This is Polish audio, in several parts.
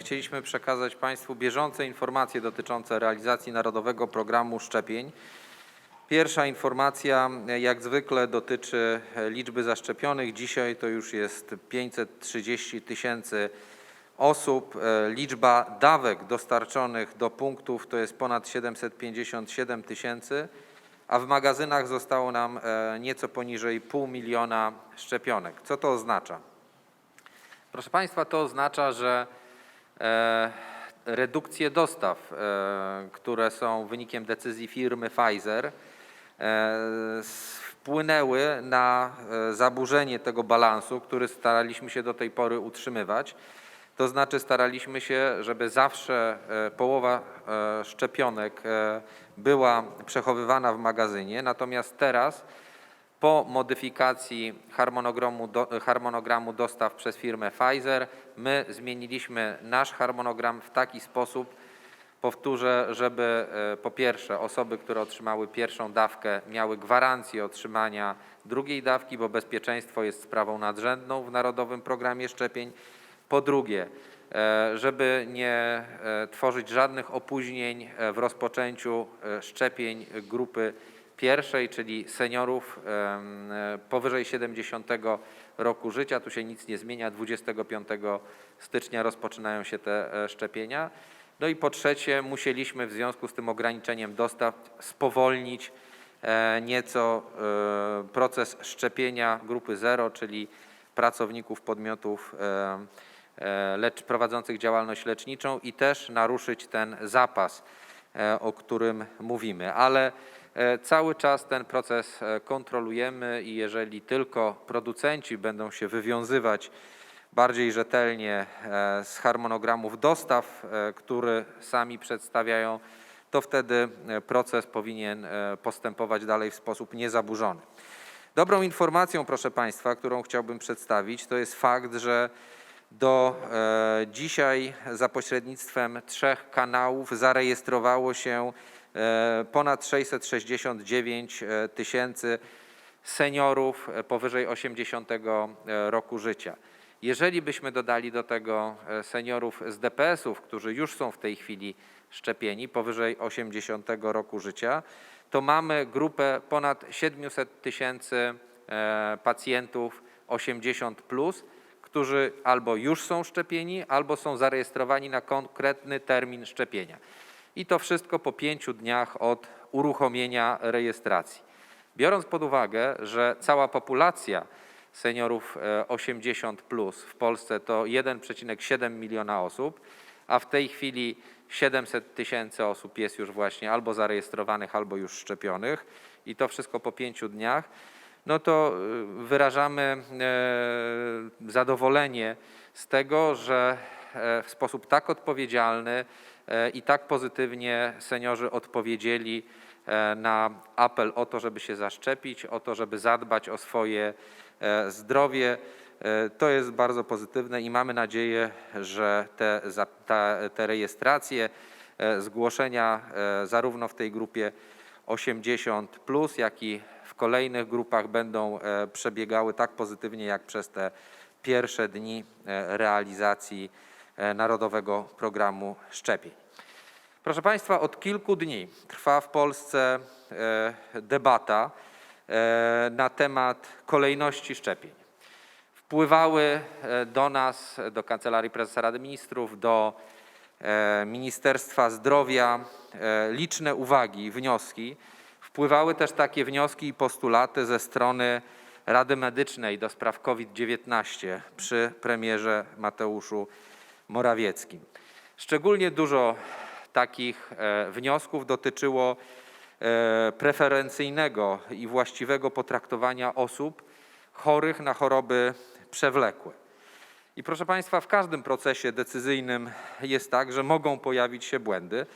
Chcieliśmy przekazać Państwu bieżące informacje dotyczące realizacji Narodowego Programu Szczepień. Pierwsza informacja, jak zwykle, dotyczy liczby zaszczepionych. Dzisiaj to już jest 530 tysięcy osób. Liczba dawek dostarczonych do punktów to jest ponad 757 tysięcy, a w magazynach zostało nam e, nieco poniżej pół miliona szczepionek. Co to oznacza? Proszę Państwa, to oznacza, że redukcje dostaw, e, które są wynikiem decyzji firmy Pfizer, e, wpłynęły na e, zaburzenie tego balansu, który staraliśmy się do tej pory utrzymywać. To znaczy staraliśmy się, żeby zawsze e, połowa e, szczepionek e, była przechowywana w magazynie, natomiast teraz po modyfikacji harmonogramu, do, harmonogramu dostaw przez firmę Pfizer, my zmieniliśmy nasz harmonogram w taki sposób, powtórzę, żeby e, po pierwsze osoby, które otrzymały pierwszą dawkę, miały gwarancję otrzymania drugiej dawki, bo bezpieczeństwo jest sprawą nadrzędną w Narodowym Programie Szczepień. Po drugie, e, żeby nie e, tworzyć żadnych opóźnień w rozpoczęciu szczepień grupy pierwszej, czyli seniorów e, powyżej 70 roku życia. Tu się nic nie zmienia. 25 stycznia rozpoczynają się te e, szczepienia. No i po trzecie, musieliśmy w związku z tym ograniczeniem dostaw spowolnić e, nieco proces szczepienia grupy zero, czyli pracowników podmiotów lecz, prowadzących działalność leczniczą i też naruszyć ten zapas, o którym mówimy. Ale cały czas ten proces e, kontrolujemy i jeżeli tylko producenci będą się wywiązywać bardziej rzetelnie e, z harmonogramów dostaw, e, który sami przedstawiają, to wtedy e, proces powinien e, postępować dalej w sposób niezaburzony. Dobrą informacją, proszę Państwa, którą chciałbym przedstawić, to jest fakt, że do e, dzisiaj za pośrednictwem trzech kanałów zarejestrowało się e, ponad 669 e, tysięcy seniorów e, powyżej 80 roku życia. Jeżeli byśmy dodali do tego e, seniorów z DPS-ów, którzy już są w tej chwili szczepieni powyżej 80 roku życia, to mamy grupę ponad 700 tysięcy e, pacjentów 80 plus, którzy albo już są szczepieni, albo są zarejestrowani na konkretny termin szczepienia. I to wszystko po pięciu dniach od uruchomienia rejestracji. Biorąc pod uwagę, że cała populacja seniorów e, 80 plus w Polsce to 1,7 miliona osób, a w tej chwili 700 tysięcy osób jest już właśnie albo zarejestrowanych, albo już szczepionych i to wszystko po pięciu dniach, no to y, wyrażamy e, zadowolenie z tego, że e, w sposób tak odpowiedzialny e, i tak pozytywnie seniorzy odpowiedzieli e, na apel o to, żeby się zaszczepić, o to, żeby zadbać o swoje e, zdrowie. E, To jest bardzo pozytywne i mamy nadzieję, że te, te rejestracje, e, zgłoszenia e, zarówno w tej grupie 80, plus, jak i w kolejnych grupach będą e, przebiegały tak pozytywnie jak przez te pierwsze dni e, realizacji e, Narodowego Programu Szczepień. Proszę Państwa, od kilku dni trwa w Polsce e, debata e, na temat kolejności szczepień. Wpływały e, do nas, do Kancelarii Prezesa Rady Ministrów, do e, Ministerstwa Zdrowia e, liczne uwagi wnioski. Wpływały też takie wnioski i postulaty ze strony Rady Medycznej do spraw COVID-19 przy premierze Mateuszu Morawieckim. Szczególnie dużo takich e, wniosków dotyczyło e, preferencyjnego i właściwego potraktowania osób chorych na choroby przewlekłe. I proszę Państwa, w każdym procesie decyzyjnym jest tak, że mogą pojawić się błędy,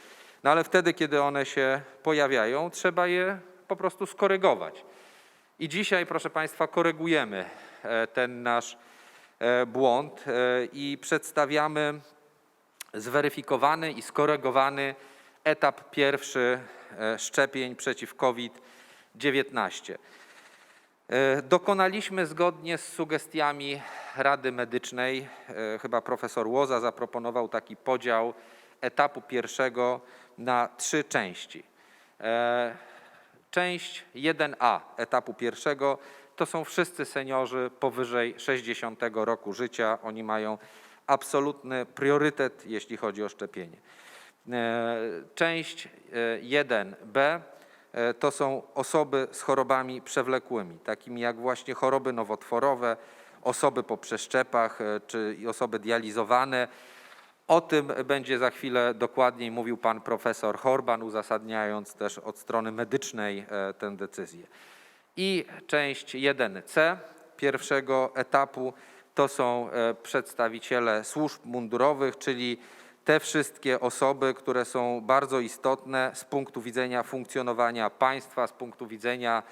no ale wtedy, kiedy one się pojawiają, trzeba je po prostu skorygować. I dzisiaj, proszę Państwa, korygujemy e, ten nasz błąd e, i przedstawiamy zweryfikowany i skorygowany etap pierwszy e, szczepień przeciw COVID-19. E, Dokonaliśmy zgodnie z sugestiami Rady Medycznej, e, chyba profesor Łoza zaproponował taki podział etapu pierwszego na trzy części. E, Część 1A etapu pierwszego to są wszyscy seniorzy powyżej 60 roku życia. Oni mają absolutny priorytet, jeśli chodzi o szczepienie. E, Część e, 1B e, to są osoby z chorobami przewlekłymi, takimi jak właśnie choroby nowotworowe, osoby po przeszczepach e, czy osoby dializowane. O tym będzie za chwilę dokładniej mówił pan profesor Horban, uzasadniając też od strony medycznej e, tę decyzję. I część 1C pierwszego etapu to są e, przedstawiciele służb mundurowych, czyli te wszystkie osoby, które są bardzo istotne z punktu widzenia funkcjonowania państwa, z punktu widzenia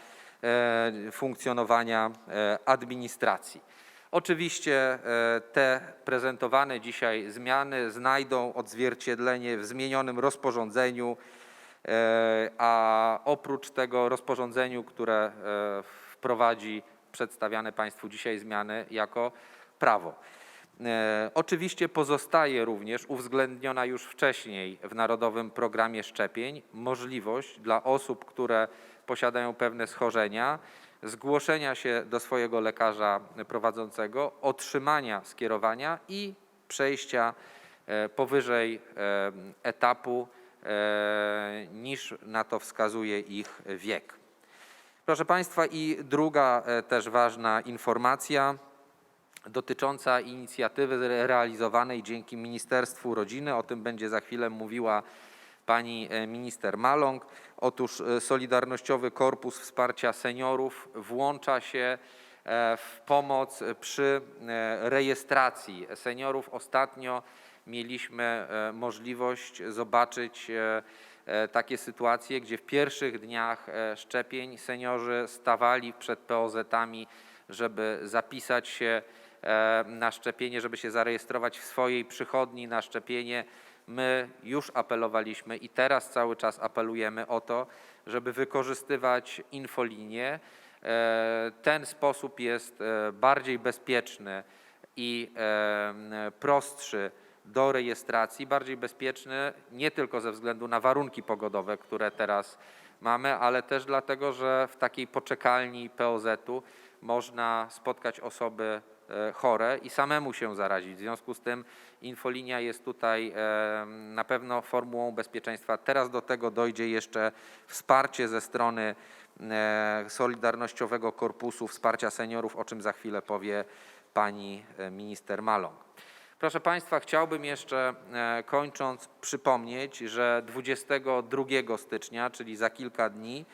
e, funkcjonowania e, administracji. Oczywiście te prezentowane dzisiaj zmiany znajdą odzwierciedlenie w zmienionym rozporządzeniu, a oprócz tego rozporządzeniu, które e, wprowadzi przedstawiane Państwu dzisiaj zmiany jako prawo. E, Oczywiście pozostaje również uwzględniona już wcześniej w Narodowym Programie Szczepień możliwość dla osób, które posiadają pewne schorzenia, zgłoszenia się do swojego lekarza prowadzącego, otrzymania skierowania i przejścia e, powyżej e, etapu e, niż na to wskazuje ich wiek. Proszę Państwa, i druga e, też ważna informacja dotycząca inicjatywy realizowanej dzięki Ministerstwu Rodziny. O tym będzie za chwilę mówiła pani e, minister Maląg. Otóż e, Solidarnościowy Korpus Wsparcia Seniorów włącza się e, w pomoc przy e, rejestracji seniorów. Ostatnio mieliśmy e, możliwość zobaczyć e, e, takie sytuacje, gdzie w pierwszych dniach szczepień seniorzy stawali przed POZ-ami, żeby zapisać się na szczepienie, żeby się zarejestrować w swojej przychodni na szczepienie. My już apelowaliśmy i teraz cały czas apelujemy o to, żeby wykorzystywać infolinię. Ten sposób jest bardziej bezpieczny i prostszy do rejestracji, bardziej bezpieczny nie tylko ze względu na warunki pogodowe, które teraz mamy, ale też dlatego, że w takiej poczekalni POZ-u można spotkać osoby e, chore i samemu się zarazić. W związku z tym infolinia jest tutaj e, na pewno formułą bezpieczeństwa. Teraz do tego dojdzie jeszcze wsparcie ze strony e, Solidarnościowego Korpusu Wsparcia Seniorów, o czym za chwilę powie pani minister Maląg. Proszę Państwa, chciałbym jeszcze e, kończąc przypomnieć, że 22 stycznia, czyli za kilka dni,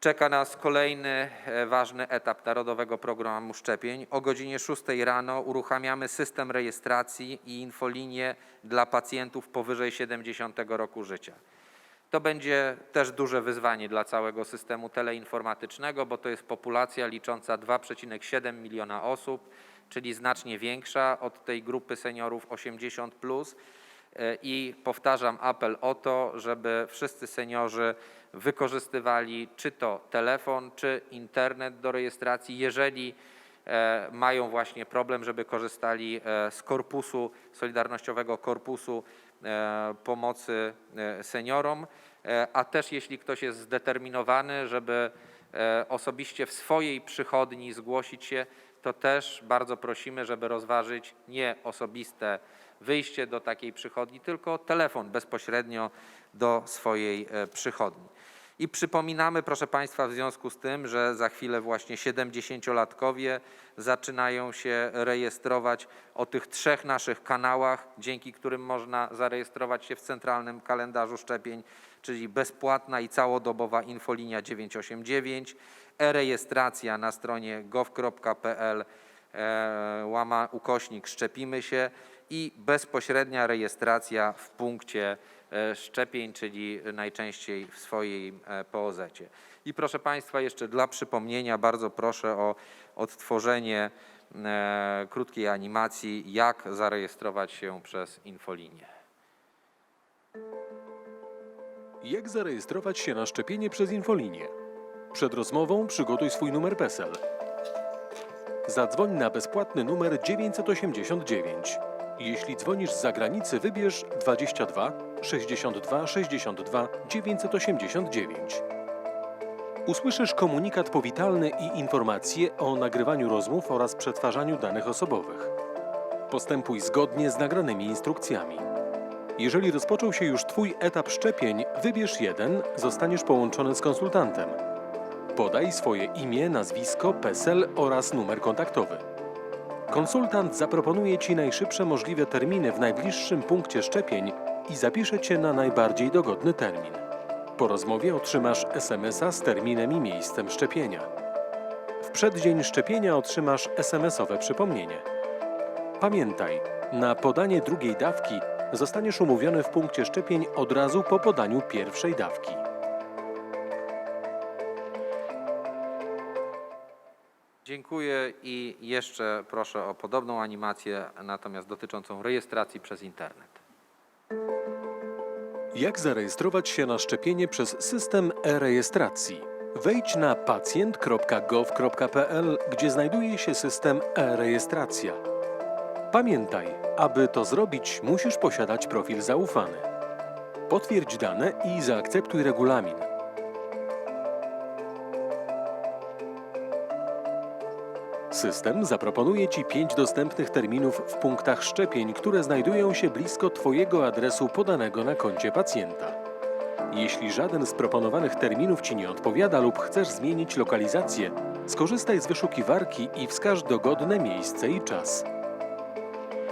czeka nas kolejny e, ważny etap Narodowego Programu Szczepień. O godzinie 6 rano uruchamiamy system rejestracji i infolinię dla pacjentów powyżej 70 roku życia. To będzie też duże wyzwanie dla całego systemu teleinformatycznego, bo to jest populacja licząca 2,7 miliona osób, czyli znacznie większa od tej grupy seniorów 80. Plus. I powtarzam apel o to, żeby wszyscy seniorzy wykorzystywali czy to telefon, czy internet do rejestracji, jeżeli e, mają właśnie problem, żeby korzystali e, z korpusu, Solidarnościowego Korpusu e, Pomocy Seniorom, a też jeśli ktoś jest zdeterminowany, żeby osobiście w swojej przychodni zgłosić się, to też bardzo prosimy, żeby rozważyć nie osobiste wyjście do takiej przychodni, tylko telefon bezpośrednio do swojej e, przychodni. I przypominamy, proszę Państwa, w związku z tym, że za chwilę właśnie 70-latkowie zaczynają się rejestrować o tych trzech naszych kanałach, dzięki którym można zarejestrować się w centralnym kalendarzu szczepień, czyli bezpłatna i całodobowa infolinia 989, e-rejestracja na stronie gov.pl e, łama ukośnik szczepimy się i bezpośrednia rejestracja w punkcie e, szczepień, czyli najczęściej w swojej e, POZ-cie. I proszę Państwa, jeszcze dla przypomnienia bardzo proszę o odtworzenie krótkiej animacji, jak zarejestrować się przez infolinię. Jak zarejestrować się na szczepienie przez infolinię? Przed rozmową przygotuj swój numer PESEL. Zadzwoń na bezpłatny numer 989. Jeśli dzwonisz z zagranicy, wybierz 22 62 62 989. Usłyszysz komunikat powitalny i informacje o nagrywaniu rozmów oraz przetwarzaniu danych osobowych. Postępuj zgodnie z nagranymi instrukcjami. Jeżeli rozpoczął się już Twój etap szczepień, wybierz jeden, zostaniesz połączony z konsultantem. Podaj swoje imię, nazwisko, PESEL oraz numer kontaktowy. Konsultant zaproponuje Ci najszybsze możliwe terminy w najbliższym punkcie szczepień i zapisze Cię na najbardziej dogodny termin. Po rozmowie otrzymasz SMS-a z terminem i miejscem szczepienia. W przeddzień szczepienia otrzymasz SMS-owe przypomnienie. Pamiętaj, na podanie drugiej dawki zostaniesz umówiony w punkcie szczepień od razu po podaniu pierwszej dawki. Dziękuję i jeszcze proszę o podobną animację, natomiast dotyczącą rejestracji przez internet. Jak zarejestrować się na szczepienie przez system e-rejestracji? Wejdź na pacjent.gov.pl, gdzie znajduje się system e-rejestracja. Pamiętaj, aby to zrobić, musisz posiadać profil zaufany. Potwierdź dane i zaakceptuj regulamin. System zaproponuje Ci pięć dostępnych terminów w punktach szczepień, które znajdują się blisko Twojego adresu podanego na koncie pacjenta. Jeśli żaden z proponowanych terminów Ci nie odpowiada lub chcesz zmienić lokalizację, skorzystaj z wyszukiwarki i wskaż dogodne miejsce i czas.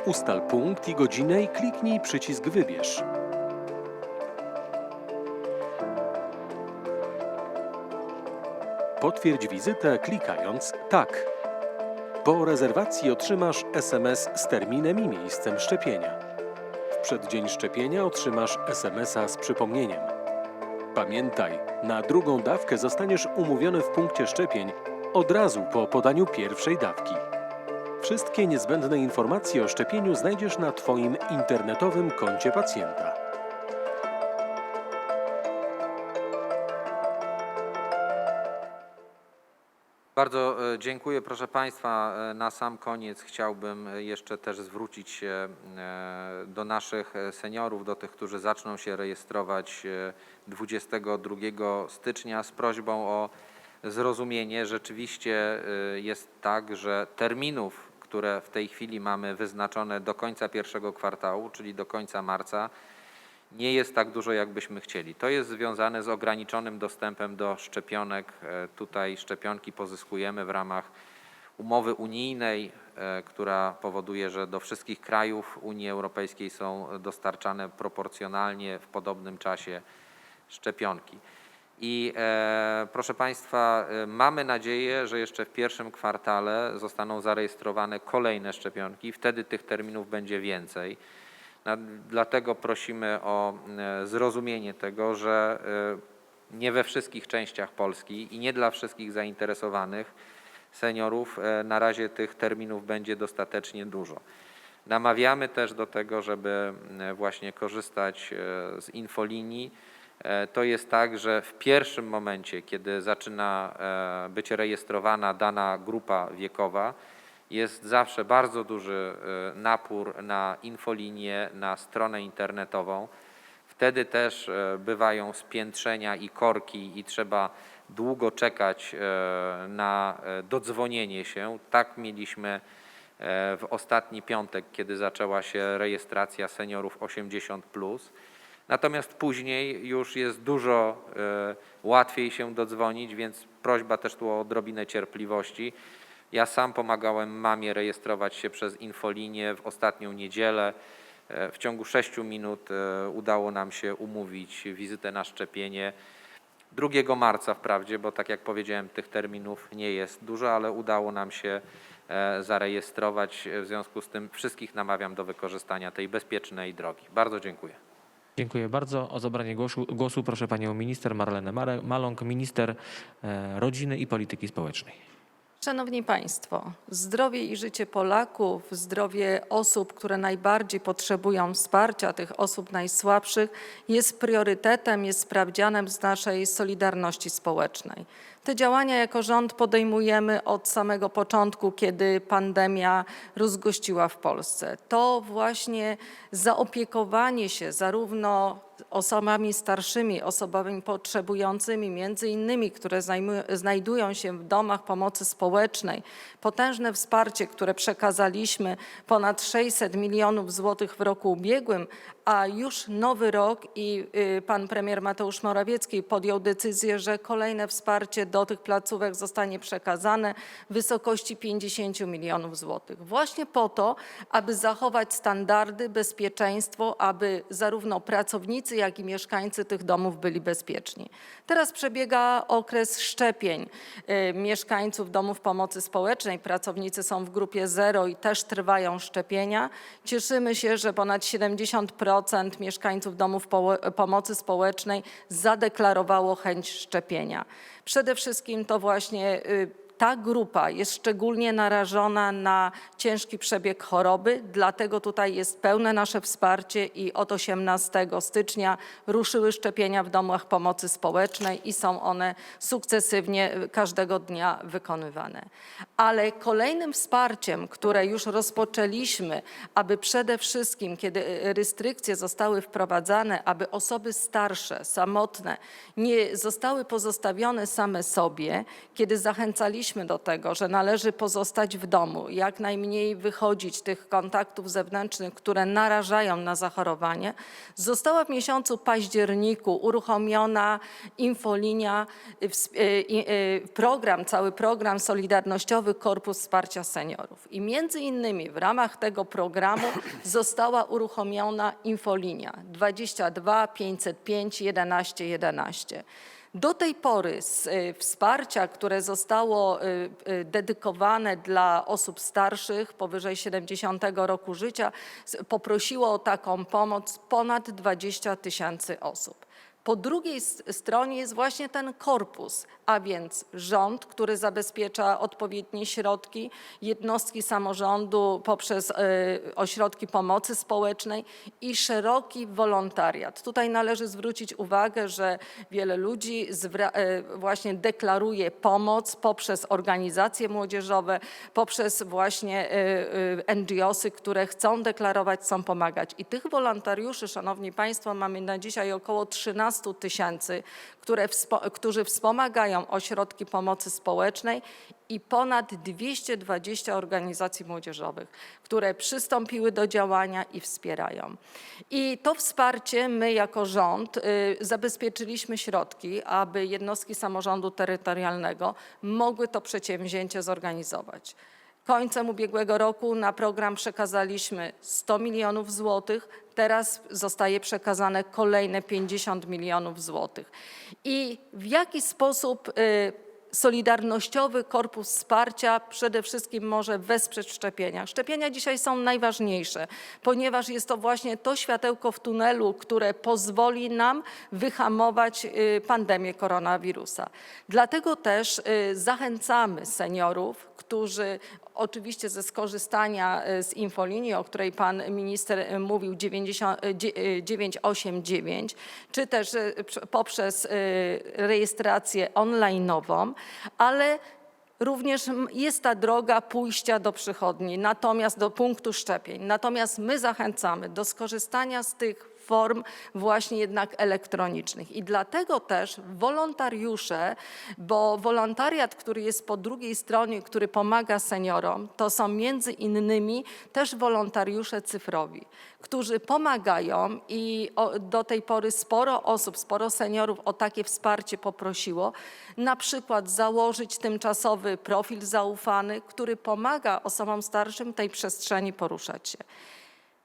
Ustal punkt i godzinę i kliknij przycisk Wybierz. Potwierdź wizytę klikając Tak. Po rezerwacji otrzymasz SMS z terminem i miejscem szczepienia. W przeddzień szczepienia otrzymasz SMS-a z przypomnieniem. Pamiętaj, na drugą dawkę zostaniesz umówiony w punkcie szczepień od razu po podaniu pierwszej dawki. Wszystkie niezbędne informacje o szczepieniu znajdziesz na Twoim internetowym koncie pacjenta. Bardzo e, dziękuję. Proszę Państwa, e, na sam koniec chciałbym e, jeszcze też zwrócić się do naszych seniorów, do tych, którzy zaczną się rejestrować e, 22 stycznia z prośbą o zrozumienie. Rzeczywiście jest tak, że terminów, które w tej chwili mamy wyznaczone do końca pierwszego kwartału, czyli do końca marca, nie jest tak dużo, jak byśmy chcieli. To jest związane z ograniczonym dostępem do szczepionek. E, Tutaj szczepionki pozyskujemy w ramach umowy unijnej, e, która powoduje, że do wszystkich krajów Unii Europejskiej są dostarczane proporcjonalnie w podobnym czasie szczepionki. I e, proszę Państwa, e, mamy nadzieję, że jeszcze w pierwszym kwartale zostaną zarejestrowane kolejne szczepionki. Wtedy tych terminów będzie więcej. Na- Dlatego prosimy o e, zrozumienie tego, że e, nie we wszystkich częściach Polski i nie dla wszystkich zainteresowanych seniorów e, na razie tych terminów będzie dostatecznie dużo. Namawiamy też do tego, żeby e, właśnie korzystać e, z infolinii. E, To jest tak, że w pierwszym momencie, kiedy zaczyna e, być rejestrowana dana grupa wiekowa, jest zawsze bardzo duży e, napór na infolinię, na stronę internetową. Wtedy też bywają spiętrzenia i korki i trzeba długo czekać na dodzwonienie się. Tak mieliśmy w ostatni piątek, kiedy zaczęła się rejestracja seniorów 80+. Natomiast później już jest dużo e, łatwiej się dodzwonić, więc prośba też tu o odrobinę cierpliwości. Ja sam pomagałem mamie rejestrować się przez infolinię w ostatnią niedzielę. E, W ciągu 6 minut e, udało nam się umówić wizytę na szczepienie. 2 marca wprawdzie, bo tak jak powiedziałem, tych terminów nie jest dużo, ale udało nam się zarejestrować. W związku z tym wszystkich namawiam do wykorzystania tej bezpiecznej drogi. Bardzo dziękuję. Dziękuję bardzo. O zabranie głosu, głosu proszę panią minister Marlenę Maląg, minister e, rodziny i polityki społecznej. Szanowni Państwo, zdrowie i życie Polaków, zdrowie osób, które najbardziej potrzebują wsparcia, tych osób najsłabszych, jest priorytetem, jest sprawdzianem z naszej solidarności społecznej. Te działania jako rząd podejmujemy od samego początku, kiedy pandemia rozgościła w Polsce. To właśnie zaopiekowanie się zarówno osobami starszymi, osobami potrzebującymi, między innymi, które znajdują się w domach pomocy społecznej, potężne wsparcie, które przekazaliśmy, ponad 600 milionów złotych w roku ubiegłym, a już nowy rok i y, pan premier Mateusz Morawiecki podjął decyzję, że kolejne wsparcie do tych placówek zostanie przekazane w wysokości 50 milionów złotych. Właśnie po to, aby zachować standardy, bezpieczeństwo, aby zarówno pracownicy, jak i mieszkańcy tych domów byli bezpieczni. Teraz przebiega okres szczepień y, mieszkańców domów pomocy społecznej. Pracownicy są w grupie zero i też trwają szczepienia. Cieszymy się, że ponad 70% mieszkańców domów pomocy społecznej zadeklarowało chęć szczepienia. Przede wszystkim to właśnie y, ta grupa jest szczególnie narażona na ciężki przebieg choroby, dlatego tutaj jest pełne nasze wsparcie i od 18 stycznia ruszyły szczepienia w domach pomocy społecznej i są one sukcesywnie każdego dnia wykonywane. Ale kolejnym wsparciem, które już rozpoczęliśmy, aby przede wszystkim, kiedy restrykcje zostały wprowadzane, aby osoby starsze, samotne nie zostały pozostawione same sobie, kiedy zachęcaliśmy do tego, że należy pozostać w domu, jak najmniej wychodzić tych kontaktów zewnętrznych, które narażają na zachorowanie, została w miesiącu październiku uruchomiona infolinia, y, y, y, program, cały program Solidarnościowy Korpus Wsparcia Seniorów. I między innymi w ramach tego programu została uruchomiona infolinia 22 505 11 11. Do tej pory z y, wsparcia, które zostało y, y, dedykowane dla osób starszych powyżej 70 roku życia, poprosiło o taką pomoc ponad 20 tysięcy osób. Po drugiej stronie jest właśnie ten korpus, a więc rząd, który zabezpiecza odpowiednie środki, jednostki samorządu poprzez y, ośrodki pomocy społecznej i szeroki wolontariat. Tutaj należy zwrócić uwagę, że wiele ludzi y, właśnie deklaruje pomoc poprzez organizacje młodzieżowe, poprzez właśnie y, NGOsy, które chcą deklarować, chcą pomagać. I tych wolontariuszy, szanowni państwo, mamy na dzisiaj około 13 tysięcy, które wspo- którzy wspomagają ośrodki pomocy społecznej i ponad 220 organizacji młodzieżowych, które przystąpiły do działania i wspierają. I to wsparcie my jako rząd y, zabezpieczyliśmy środki, aby jednostki samorządu terytorialnego mogły to przedsięwzięcie zorganizować. Końcem ubiegłego roku na program przekazaliśmy 100 milionów złotych, teraz zostaje przekazane kolejne 50 milionów złotych. I w jaki sposób y, Solidarnościowy Korpus Wsparcia przede wszystkim może wesprzeć szczepienia. Szczepienia dzisiaj są najważniejsze, ponieważ jest to właśnie to światełko w tunelu, które pozwoli nam wyhamować y, pandemię koronawirusa. Dlatego też y, zachęcamy seniorów, którzy oczywiście ze skorzystania y, z infolinii, o której pan minister y, mówił, 90, y, dzie- y, 989, czy też poprzez rejestrację online'ową, ale Również jest ta droga pójścia do przychodni, natomiast do punktu szczepień. Natomiast my zachęcamy do skorzystania z tych form właśnie jednak elektronicznych. I dlatego też wolontariusze, bo wolontariat, który jest po drugiej stronie, który pomaga seniorom, to są między innymi też wolontariusze cyfrowi, którzy pomagają i do tej pory sporo osób, sporo seniorów o takie wsparcie poprosiło, na przykład założyć tymczasowy profil zaufany, który pomaga osobom starszym tej przestrzeni poruszać się.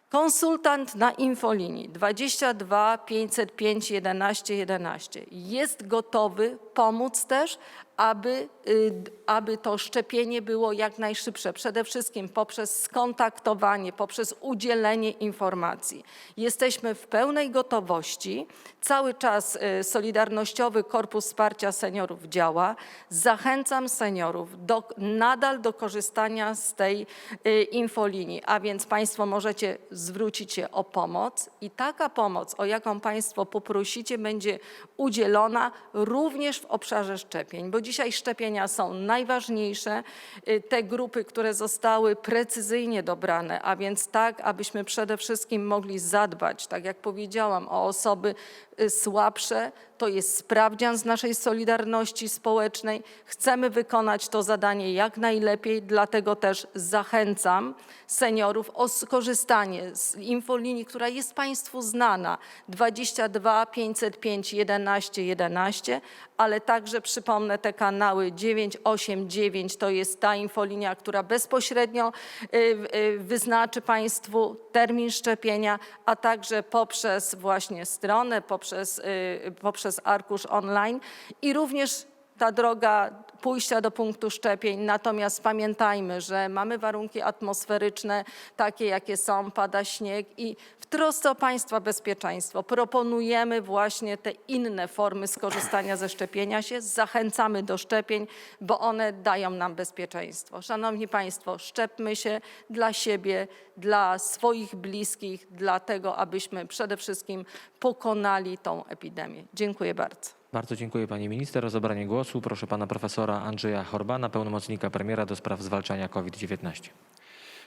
Konsultant na infolinii 22 505 11 11 jest gotowy pomóc też, aby, y, aby to szczepienie było jak najszybsze. Przede wszystkim poprzez skontaktowanie, poprzez udzielenie informacji. Jesteśmy w pełnej gotowości. Cały czas y, Solidarnościowy Korpus Wsparcia Seniorów działa. Zachęcam seniorów do, nadal do korzystania z tej y, infolinii, a więc Państwo możecie zwrócić się o pomoc i taka pomoc, o jaką Państwo poprosicie, będzie udzielona również w obszarze szczepień, bo dzisiaj szczepienia są najważniejsze. Y, Te grupy, które zostały precyzyjnie dobrane, a więc tak, abyśmy przede wszystkim mogli zadbać, tak jak powiedziałam, o osoby y, słabsze, to jest sprawdzian z naszej solidarności społecznej. Chcemy wykonać to zadanie jak najlepiej, dlatego też zachęcam seniorów o skorzystanie z infolinii, która jest Państwu znana. 22 505 11 11, ale także przypomnę te kanały 989 to jest ta infolinia, która bezpośrednio y, y, wyznaczy Państwu termin szczepienia, a także poprzez właśnie stronę, poprzez, y, poprzez arkusz online i również ta droga pójścia do punktu szczepień. Natomiast pamiętajmy, że mamy warunki atmosferyczne takie, jakie są, pada śnieg i w trosce o Państwa bezpieczeństwo proponujemy właśnie te inne formy skorzystania ze szczepienia się. Zachęcamy do szczepień, bo one dają nam bezpieczeństwo. Szanowni Państwo, szczepmy się dla siebie, dla swoich bliskich, dla tego, abyśmy przede wszystkim pokonali tą epidemię. Dziękuję bardzo. Bardzo dziękuję pani minister. O zabranie głosu proszę pana profesora Andrzeja Horbana, pełnomocnika premiera do spraw zwalczania COVID-19.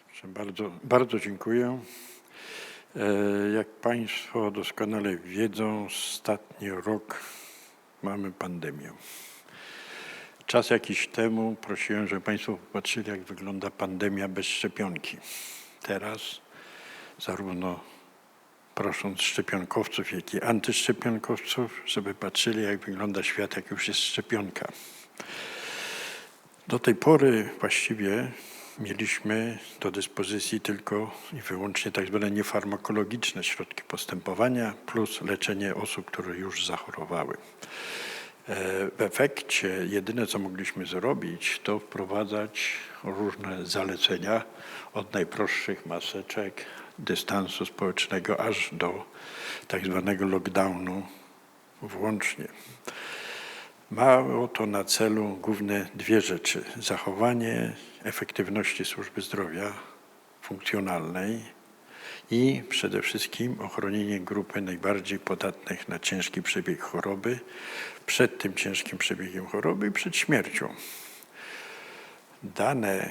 Proszę Bardzo, bardzo dziękuję. E, Jak Państwo doskonale wiedzą, ostatni rok mamy pandemię. Czas jakiś temu prosiłem, żeby Państwo popatrzyli, jak wygląda pandemia bez szczepionki. Teraz zarówno prosząc szczepionkowców, jak i antyszczepionkowców, żeby patrzyli, jak wygląda świat, jak już jest szczepionka. Do tej pory właściwie mieliśmy do dyspozycji tylko i wyłącznie tak zwane niefarmakologiczne środki postępowania plus leczenie osób, które już zachorowały. E, W efekcie jedyne, co mogliśmy zrobić, to wprowadzać różne zalecenia od najprostszych maseczek, dystansu społecznego, aż do tak zwanego lockdownu włącznie. Mało to na celu główne dwie rzeczy. Zachowanie efektywności służby zdrowia funkcjonalnej i przede wszystkim ochronienie grupy najbardziej podatnych na ciężki przebieg choroby przed tym ciężkim przebiegiem choroby i przed śmiercią. Dane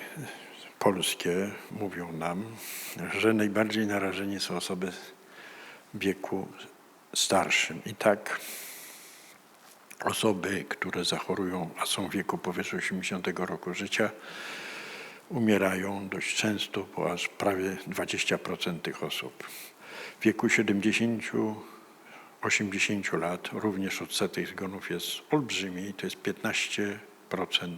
polskie mówią nam, że najbardziej narażeni są osoby w wieku starszym. I tak osoby, które zachorują, a są w wieku powyżej 80 roku życia, umierają dość często, bo aż prawie 20% tych osób. W wieku 70-80 lat również odsetek zgonów jest olbrzymi, to jest 15%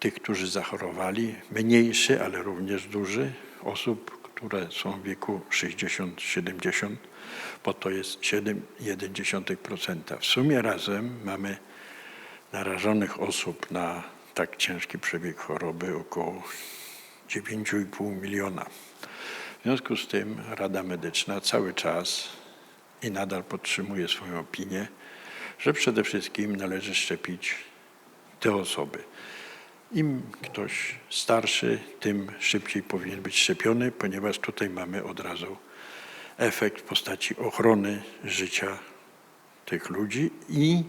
tych, którzy zachorowali, mniejszy, ale również duży, osób, które są w wieku 60-70, bo to jest 7,1%. W sumie razem mamy narażonych osób na tak ciężki przebieg choroby około 9,5 miliona. W związku z tym Rada Medyczna cały czas i nadal podtrzymuje swoją opinię, że przede wszystkim należy szczepić te osoby. Im ktoś starszy, tym szybciej powinien być szczepiony, ponieważ tutaj mamy od razu efekt w postaci ochrony życia tych ludzi i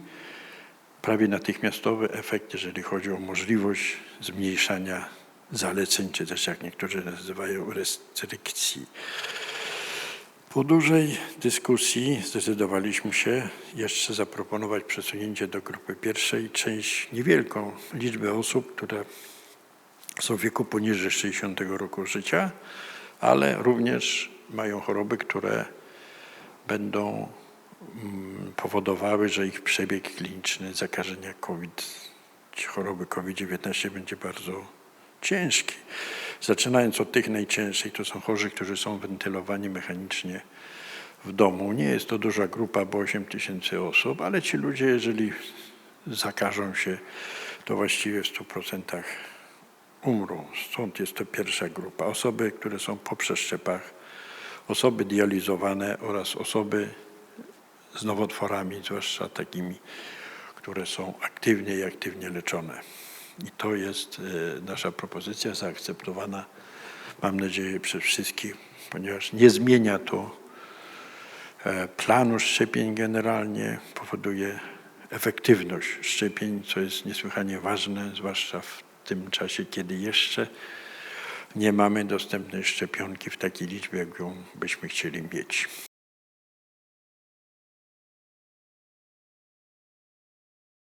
prawie natychmiastowy efekt, jeżeli chodzi o możliwość zmniejszania zaleceń, czy też jak niektórzy nazywają restrykcji. Po dużej dyskusji zdecydowaliśmy się jeszcze zaproponować przesunięcie do grupy pierwszej część niewielką liczbę osób, które są w wieku poniżej 60 roku życia, ale również mają choroby, które będą mm, powodowały, że ich przebieg kliniczny zakażenia COVID, choroby COVID-19 będzie bardzo ciężki. Zaczynając od tych najcięższych, to są chorzy, którzy są wentylowani mechanicznie w domu. Nie jest to duża grupa, bo 8 tysięcy osób, ale ci ludzie, jeżeli zakażą się, to właściwie w 100% umrą. Stąd jest to pierwsza grupa. Osoby, które są po przeszczepach, osoby dializowane oraz osoby z nowotworami, zwłaszcza takimi, które są aktywnie i aktywnie leczone. I to jest e, nasza propozycja zaakceptowana, mam nadzieję, przez wszystkich, ponieważ nie zmienia to e, planu szczepień generalnie, powoduje efektywność szczepień, co jest niesłychanie ważne, zwłaszcza w tym czasie, kiedy jeszcze nie mamy dostępnej szczepionki w takiej liczbie, jaką byśmy chcieli mieć.